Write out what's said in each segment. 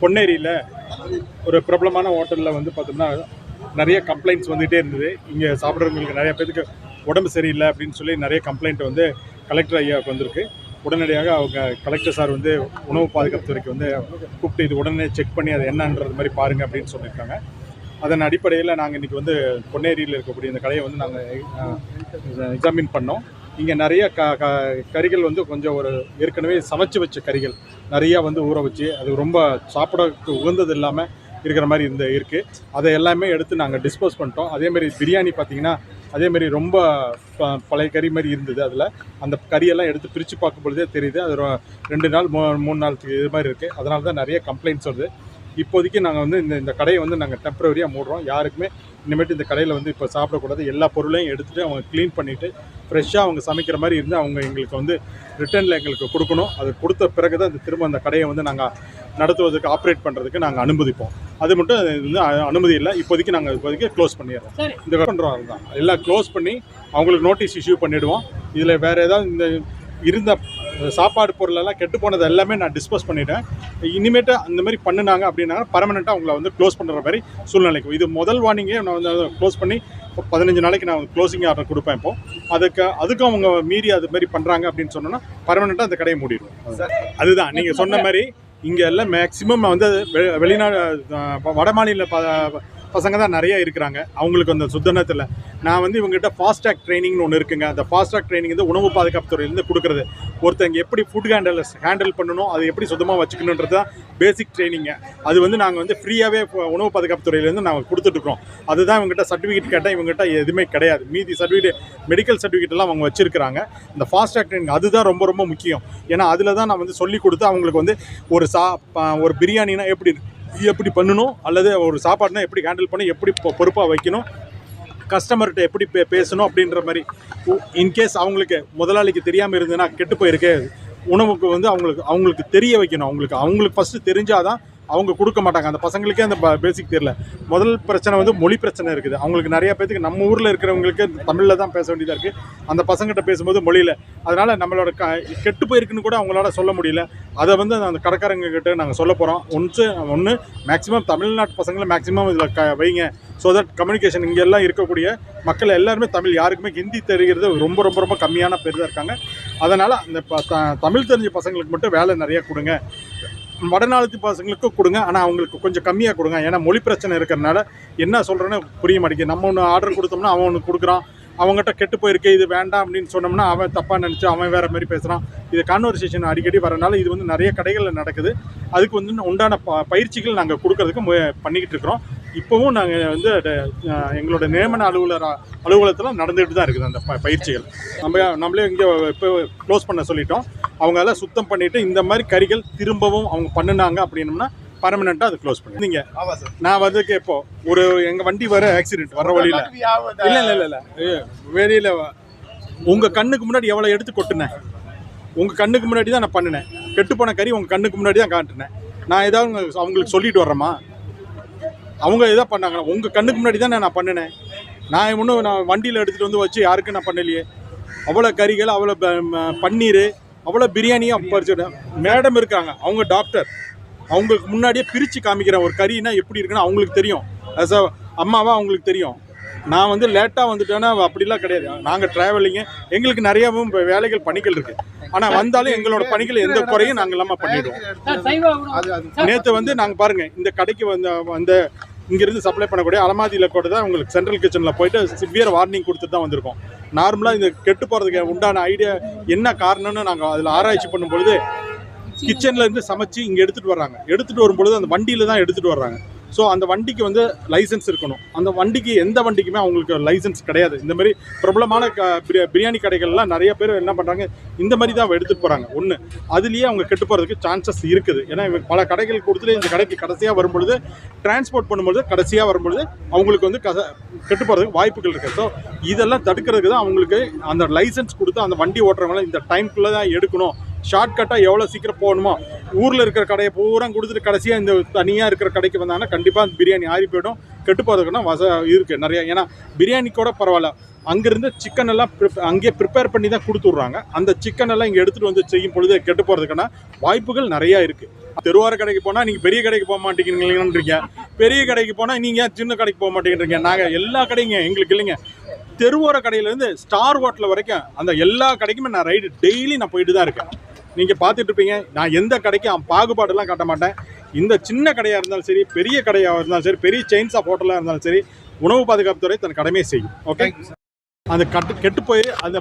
பொன்னேரியில் ஒரு பிரபலமான ஹோட்டலில் வந்து பார்த்தோம்னா நிறைய கம்ப்ளைண்ட்ஸ் வந்துகிட்டே இருந்தது. இங்கே சாப்பிட்றவங்களுக்கு நிறைய பேருக்கு உடம்பு சரியில்லை அப்படின்னு சொல்லி நிறைய கம்ப்ளைண்ட் வந்து கலெக்டர் ஐயாவுக்கு வந்திருக்கு. உடனடியாக அவங்க கலெக்டர் சார் வந்து உணவு பாதுகாப்புத்துறைக்கு வந்து கூப்பிட்டு இது உடனே செக் பண்ணி அது என்னன்றது மாதிரி பாருங்கள் அப்படின்னு சொல்லியிருக்காங்க. அதன் அடிப்படையில் நாங்கள் இன்றைக்கி வந்து பொன்னேரியில் இருக்கக்கூடிய இந்த கடையை வந்து நாங்கள் எக்ஸாமின் பண்ணோம். இங்கே நிறைய க க கறிகள் வந்து கொஞ்சம் ஒரு ஏற்கனவே சமைச்சு வச்ச கறிகள். நிறையா வந்து ஊற வச்சு அது ரொம்ப சாப்பிடக்கு உகந்தது இல்லாமல் இருக்கிற மாதிரி இந்த இருக்குது அதை எல்லாமே எடுத்து நாங்கள் டிஸ்போஸ் பண்ணிட்டோம். அதேமாரி பிரியாணி பார்த்தீங்கன்னா அதேமாரி ரொம்ப ப- பழைய கறி மாதிரி இருந்தது அதில். அந்த கறியெல்லாம் எடுத்து பிரித்து பார்க்கும் பொழுதே தெரியுது. அது ரெண்டு நாள் மூ மூணு நாளுக்கு இது மாதிரி இருக்குது அதனால தான் நிறைய கம்ப்ளைண்ட்ஸ் வருது. இப்போதைக்கு நாங்கள் வந்து இந்த இந்த கடையை வந்து நாங்கள் டெம்பரவரியாக மூடுறோம். யாருக்குமே இனிமேட்டு இந்த கடையில் வந்து இப்போ சாப்பிடக்கூடாது. எல்லா பொருளையும் எடுத்துகிட்டு அவங்க க்ளீன் பண்ணிவிட்டு ஃப்ரெஷ்ஷாக அவங்க சமைக்கிற மாதிரி இருந்து அவங்க எங்களுக்கு வந்து ரிட்டர்னில் எங்களுக்கு கொடுக்கணும். அது கொடுத்த பிறகு தான் இந்த திரும்ப அந்த கடையை வந்து நாங்கள் நடத்துவதற்கு ஆப்ரேட் பண்ணுறதுக்கு நாங்கள் அனுமதிப்போம். அது மட்டும் இது வந்து அனுமதி இல்லை. இப்போதைக்கு நாங்கள் இப்போதைக்கு க்ளோஸ் பண்ணிடுறோம். இந்த பண்ணுறோம் அதுதான் எல்லாம் க்ளோஸ் பண்ணி அவங்களுக்கு நோட்டீஸ் இஷ்யூ பண்ணிவிடுவோம் இதில் வேறு ஏதாவது இந்த இருந்த சாப்பாடு பொருளெல்லாம் கெட்டு போனது எல்லாமே நான் டிஸ்போஸ் பண்ணிட்டேன். இனிமேட்டு அந்த மாதிரி பண்ணுனாங்க அப்படின்னா பர்மனெண்ட்டாக அவங்கள வந்து க்ளோஸ் பண்ணுற மாதிரி சூழ்நிலைக்கு இது முதல் வார்னிங்கே நான் வந்து க்ளோஸ் பண்ணி இப்போ பதினஞ்சு நாளைக்கு நான் க்ளோசிங் ஆர்டர் கொடுப்பேன் இப்போ. அதுக்கு அதுக்கும் அவங்க மீறி அது மாதிரி பண்ணுறாங்க அப்படின்னு சொன்னோன்னா பர்மனெண்ட்டாக அந்த கடையை மூடிடுவோம். அதுதான். நீங்கள் சொன்ன மாதிரி இங்கே எல்லாம் மேக்ஸிமம் வந்து வெளிநாடு வட மாநில பசங்க தான் நிறைய இருக்கிறாங்க. அவங்களுக்கு அந்த சுத்தனத்தில் நான் வந்து இவங்ககிட்ட ஃபாஸ்டாக் ட்ரைனிங்னு ஒன்று இருக்குங்க. அந்த ஃபாஸ்டாக் ட்ரைனிங் வந்து உணவு பாதுகாப்பு துறையிலேருந்து கொடுக்குறது. ஒருத்தங்க எப்படி ஃபுட் ஹேண்டல் ஹேண்டில் பண்ணணும் அதை எப்படி சுத்தமாக வச்சுக்கணுன்றது தான் பேசிக் ட்ரைனிங்கு அது வந்து நாங்கள் வந்து ஃப்ரீயாகவே உணவு பாதுகாப்பு துறையிலேருந்து நாங்கள் கொடுத்துட்ருக்கோம் அதுதான் இவங்ககிட்ட சர்டிஃபிகேட் கேட்டால் இவங்ககிட்ட எதுவுமே கிடையாது. மீதி சர்டிஃபிகேட் மெடிக்கல் சர்டிஃபிகேட்லாம் அவங்க வச்சிருக்கிறாங்க. இந்த ஃபாஸ்டாக் ட்ரைனிங் அதுதான் ரொம்ப ரொம்ப முக்கியம். ஏன்னா அதில் தான் நான் வந்து சொல்லி கொடுத்து அவங்களுக்கு வந்து ஒரு சா ஒரு பிரியாணினா எப்படி எப்படி பண்ணணும்? அல்லது ஒரு சாப்பாடுனா எப்படி ஹேண்டில் பண்ணி எப்படி பொறுப்பாக வைக்கணும்? கஸ்டமர்கிட்ட எப்படி பே பேசணும் அப்படின்ற மாதிரி. இன்கேஸ் அவங்களுக்கு முதலாளிக்கு தெரியாமல் இருந்ததுன்னா கெட்டு போயிருக்கு. உணவுக்கு வந்து அவங்களுக்கு அவங்களுக்கு தெரிய வைக்கணும். அவங்களுக்கு அவங்களுக்கு ஃபஸ்ட்டு தெரிஞ்சாதான் அவங்க கொடுக்க மாட்டாங்க. அந்த பசங்களுக்கே அந்த பேசிக் தெரியல. முதல் பிரச்சனை வந்து மொழி பிரச்சனை இருக்குது. அவங்களுக்கு நிறைய பேத்துக்கு நம்ம ஊரில் இருக்கிறவங்களுக்கு தமிழில் தான் பேச வேண்டியதாக இருக்குது அந்த பசங்கிட்ட பேசும்போது மொழியில். அதனால் நம்மளோட க கெட்டு போயிருக்குன்னு கூட அவங்களால சொல்ல முடியல. அதை வந்து அந்த கடைக்காரங்க கிட்ட நாங்கள் சொல்ல போகிறோம் ஒன்று ஒன்று மேக்ஸிமம் தமிழ்நாட்டு பசங்களை மேக்ஸிமம் இதில் க வைங்க. ஸோ தட் கம்யூனிகேஷன் இங்கே எல்லாம் இருக்கக்கூடிய மக்கள் எல்லாருமே தமிழ். யாருக்குமே ஹிந்தி தெரிகிறது ரொம்ப ரொம்ப ரொம்ப கம்மியான பேர் தான் இருக்காங்க. அதனால் அந்த ப- த- தமிழ் தெரிஞ்ச பசங்களுக்கு மட்டும் வேலை நிறையா கொடுங்க. வடநாட்டு பசங்களுக்கும் கொடுங்க. ஆனால் அவங்களுக்கு கொஞ்சம் கம்மியாக கொடுங்க. ஏன்னா மொழி பிரச்சனை இருக்கிறனால என்ன சொல்கிறேன்னு புரிய மாட்டேங்குது. நம்ம ஒன்று ஆர்டர் கொடுத்தோம்னா அவன் ஒன்று கொடுக்குறான். அவங்ககிட்ட கெட்டு போயிருக்கு. இது வேண்டாம் அப்படின்னு சொன்னோம்னா அவன் தப்பாக நினச்சி அவன் வேறு மாதிரி பேசுகிறான் இது கான்வர்சேஷன் அடிக்கடி வரனால இது வந்து நிறைய கடைகளில் நடக்குது. அதுக்கு வந்து உண்டான ப பயிற்சிகள் நாங்கள் கொடுக்கறதுக்கு பண்ணிக்கிட்டு இருக்கிறோம். இப்போவும் நாங்கள் வந்து எங்களோட நியமன அலுவலர் அலுவலகத்தில் நடந்துகிட்டு தான் இருக்குது அந்த ப பயிற்சிகள். நம்ம நம்மளே இங்கே இப்போ க்ளோஸ் பண்ண சொல்லிட்டோம். அவங்க எல்லாம் சுத்தம் பண்ணிவிட்டு இந்த மாதிரி கறிகள் திரும்பவும் அவங்க பண்ணினாங்க அப்படின்னம்னா பர்மனெண்ட்டாக அதை க்ளோஸ் பண்ணி நீங்கள் ஆமா சார். நான் வந்து இப்போ ஒரு எங்கள் வண்டி வர ஆக்சிடென்ட் வர வழியில். இல்லை இல்லை இல்லை இல்லை. வெளியில் உங்கள் கண்ணுக்கு முன்னாடி எவ்வளோ எடுத்து கொட்டினேன்? உங்கள் கண்ணுக்கு முன்னாடி தான் நான் பண்ணினேன். கெட்டு போன கறி உங்கள் கண்ணுக்கு முன்னாடி தான் காட்டினேன். நான் ஏதாவது அவங்களுக்கு சொல்லிட்டு வர்றேம்மா. அவங்க எதாவது பண்ணாங்களா உங்கள் கண்ணுக்கு முன்னாடி தான் நான் பண்ணினேன். நான் இன்னும் நான் வண்டியில் எடுத்துகிட்டு வந்து வச்சு யாருக்கும் நான் பண்ணலையே. அவ்வளோ கறிகள் அவ்வளோ பன்னீர் அவ்வளோ பிரியாணியும் பறிச்சுட்டேன் மேடம் இருக்காங்க அவங்க டாக்டர் அவங்களுக்கு முன்னாடியே பிரித்து காமிக்கிறேன் ஒரு கறினா எப்படி இருக்குன்னு அவங்களுக்கு தெரியும். ஆஸ் அ அம்மாவா அவங்களுக்கு தெரியும். நான் வந்து லேட்டாக வந்துட்டேன்னா அப்படிலாம் கிடையாது. நாங்கள் ட்ராவலிங்கு எங்களுக்கு நிறையாவும் வேலைகள் பணிகள் இருக்குது ஆனால் வந்தாலும் எங்களோட பணிகள் எந்த குறையும் நாங்கள் இல்லாமல் பண்ணிடுவோம். நேற்று வந்து நாங்கள் பாருங்கள் இந்த கடைக்கு வந்த வந்த இங்கேருந்து சப்ளை பண்ணக்கூடிய அலமாதியில் கூட தான் உங்களுக்கு சென்ட்ரல் கிச்சனில் போயிட்டு சிவியர் வார்னிங் கொடுத்துட்டு தான் வந்திருக்கோம். நார்மலாக இந்த கெட்டு போகிறதுக்கு உண்டான ஐடியா என்ன காரணம்னு நாங்கள் அதில் ஆராய்ச்சி பண்ணும் பொழுது இருந்து சமைச்சு இங்கே எடுத்துகிட்டு வர்றாங்க. எடுத்துகிட்டு வரும்பொழுது அந்த வண்டியில் தான் எடுத்துகிட்டு வர்றாங்க. ஸோ அந்த வண்டிக்கு வந்து லைசன்ஸ் இருக்கணும். அந்த வண்டிக்கு எந்த வண்டிக்குமே அவங்களுக்கு லைசன்ஸ் கிடையாது. இந்த மாதிரி பிரபலமான க பிரி- பிரியாணி கடைகள்லாம் நிறைய பேர் என்ன பண்ணுறாங்க இந்த மாதிரி தான் எடுத்துகிட்டு போகிறாங்க ஒன்று அதுலேயே அவங்க கெட்டு போகிறதுக்கு சான்சஸ் இருக்குது. ஏன்னா இவங்க பல கடைகள் கொடுத்துட்டு இந்த கடைக்கு கடைசியாக வரும்பொழுது டிரான்ஸ்போர்ட் பண்ணும்பொழுது கடைசியாக வரும்பொழுது அவங்களுக்கு வந்து கச கெட்டு போகிறதுக்கு வாய்ப்புகள் இருக்குது ஸோ இதெல்லாம் தடுக்கிறதுக்கு தான் அவங்களுக்கு அந்த லைசன்ஸ் கொடுத்து அந்த வண்டி ஓட்டுறவங்கள இந்த டைம்குள்ளே தான் எடுக்கணும். ஷார்ட்கட்டாக எவ்வளோ சீக்கிரம் போகணுமோ ஊரில் இருக்கிற கடையை பூரா கொடுத்துட்டு கடைசியாக இந்த தனியாக இருக்கிற கடைக்கு வந்தாங்கன்னா கண்டிப்பாக பிரியாணி ஆறி போயிடும். கெட்டு போகிறதுக்குன்னா வச இருக்குது நிறையா. ஏன்னா பிரியாணி கூட பரவாயில்ல. அங்கேருந்து சிக்கன் எல்லாம் ப்ரிப் அங்கேயே ப்ரிப்பேர் பண்ணி தான் கொடுத்துட்றாங்க. அந்த சிக்கன் எல்லாம் இங்கே எடுத்துகிட்டு வந்து செய்யும் பொழுது கெட்டு போகிறதுக்கான வாய்ப்புகள் நிறையா இருக்குது தெருவார கடைக்கு போனால் நீங்கள் பெரிய கடைக்கு போக மாட்டேங்கிறீங்கன்றீங்க. பெரிய கடைக்கு போனால் நீங்கள் சின்ன கடைக்கு போக மாட்டேங்கிறீங்க? நாங்கள் எல்லா கடைங்க எங்களுக்கு இல்லைங்க. தெருவோர கடையிலேருந்து ஸ்டார் ஹோட்டல் வரைக்கும் அந்த எல்லா கடைக்குமே நான் ரைடு டெய்லி நான் போயிட்டு தான் இருக்கேன். நீங்கள் பார்த்துட்டு இருப்பீங்க. நான் எந்த கடைக்கும் பாகுபாடெல்லாம் காட்ட மாட்டேன். இந்த சின்ன கடையாக இருந்தாலும் சரி பெரிய கடையாக இருந்தாலும் சரி பெரிய செயின்ஸ் ஆஃப் ஹோட்டலாக இருந்தாலும் சரி உணவு பாதுகாப்புத்துறை தன் கடமையை செய்யும். ஓகே அந்த கட்டு கெட்டு போய் அந்த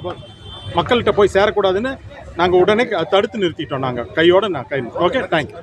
மக்கள்கிட்ட போய் சேரக்கூடாதுன்னு நாங்கள் உடனே தடுத்து நிறுத்திட்டோம் நாங்கள் கையோட நான் கை ஓகே தேங்க்யூ